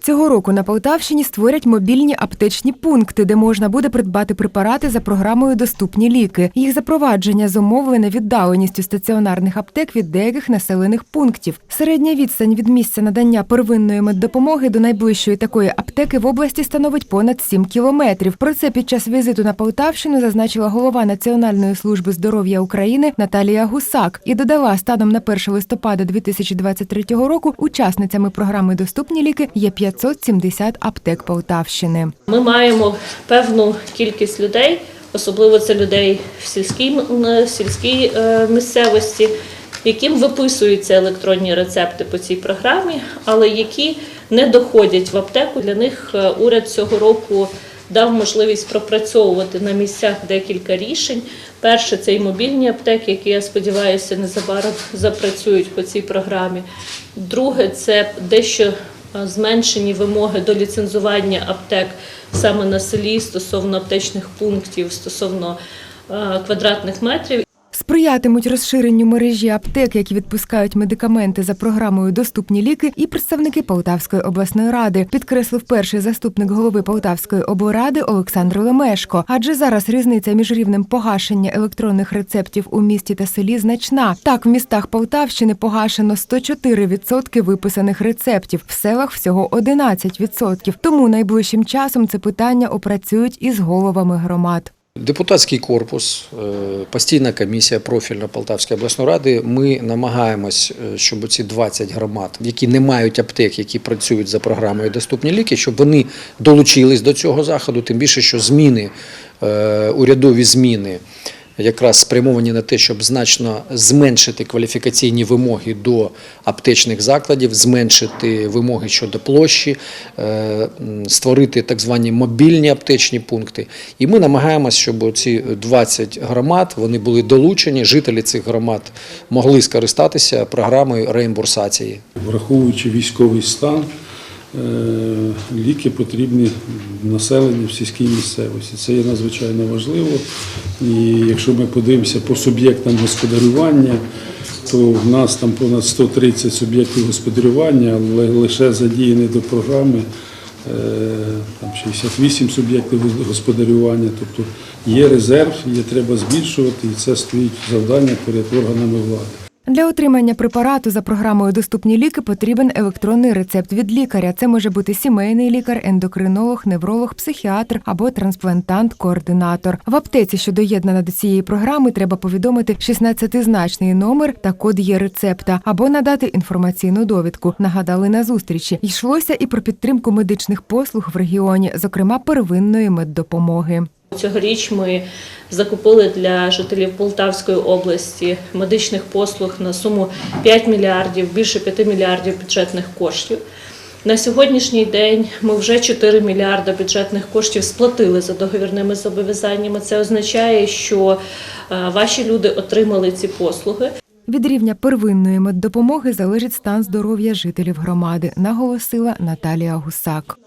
Цього року на Полтавщині створять мобільні аптечні пункти, де можна буде придбати препарати за програмою Доступні ліки. Їх запровадження зумовлене віддаленістю стаціонарних аптек від деяких населених пунктів. Середня відстань від місця надання первинної меддопомоги до найближчої такої аптеки в області становить понад 7 кілометрів. Про це під час візиту на Полтавщину зазначила голова Національної служби здоров'я України Наталія Гусак і додала, станом на 1 листопада 2023 року учасницями програми Доступні ліки є 570 аптек Полтавщини. Ми маємо певну кількість людей, особливо це людей в сільській, м, сільській е, місцевості, яким виписуються електронні рецепти по цій програмі, але які не доходять в аптеку. Для них е, уряд цього року дав можливість пропрацьовувати на місцях декілька рішень. Перше це і мобільні аптеки, які я сподіваюся незабаром запрацюють по цій програмі. Друге це дещо зменшені вимоги до ліцензування аптек саме на селі стосовно аптечних пунктів, стосовно квадратних метрів. Сприятимуть розширенню мережі аптек, які відпускають медикаменти за програмою Доступні ліки, і представники Полтавської обласної ради, підкреслив перший заступник голови Полтавської облради Олександр Лемешко. Адже зараз різниця між рівнем погашення електронних рецептів у місті та селі значна. Так, в містах Полтавщини погашено 104% виписаних рецептів, в селах всього 11%. Тому найближчим часом це питання опрацюють із головами громад. Депутатський корпус, е, постійна комісія профільна Полтавської обласної ради. Ми намагаємось, е, щоб ці 20 громад, які не мають аптек, які працюють за програмою Доступні ліки, щоб вони долучились до цього заходу. Тим більше, що зміни, е, урядові зміни. Якраз спрямовані на те, щоб значно зменшити кваліфікаційні вимоги до аптечних закладів, зменшити вимоги щодо площі, е, створити так звані мобільні аптечні пункти. І ми намагаємося, щоб ці 20 громад вони були долучені, жителі цих громад могли скористатися програмою реімбурсації. Враховуючи військовий стан, ліки потрібні населенню в сільській місцевості. Це є надзвичайно важливо. І якщо ми подивимося по суб'єктам господарювання, то в нас там понад 130 суб'єктів господарювання, але лише задіяні до програми е, там 68 суб'єктів господарювання. Тобто є резерв, є треба збільшувати, і це стоїть завдання перед органами влади. Для отримання препарату за програмою Доступні ліки потрібен електронний рецепт від лікаря. Це може бути сімейний лікар, ендокринолог, невролог, психіатр або трансплантант-координатор. В аптеці, що доєднана до цієї програми, треба повідомити 16-значний номер та код є рецепта або надати інформаційну довідку. Нагадали на зустрічі. Йшлося і про підтримку медичних послуг в регіоні, зокрема первинної меддопомоги. Цьогоріч ми закупили для жителів Полтавської області медичних послуг на суму 5 мільярдів, більше 5 мільярдів бюджетних коштів. На сьогоднішній день ми вже 4 мільярда бюджетних коштів сплатили за договірними зобов'язаннями. Це означає, що е, ваші люди отримали ці послуги. Від рівня первинної меддопомоги залежить стан здоров'я жителів громади, наголосила Наталія Гусак.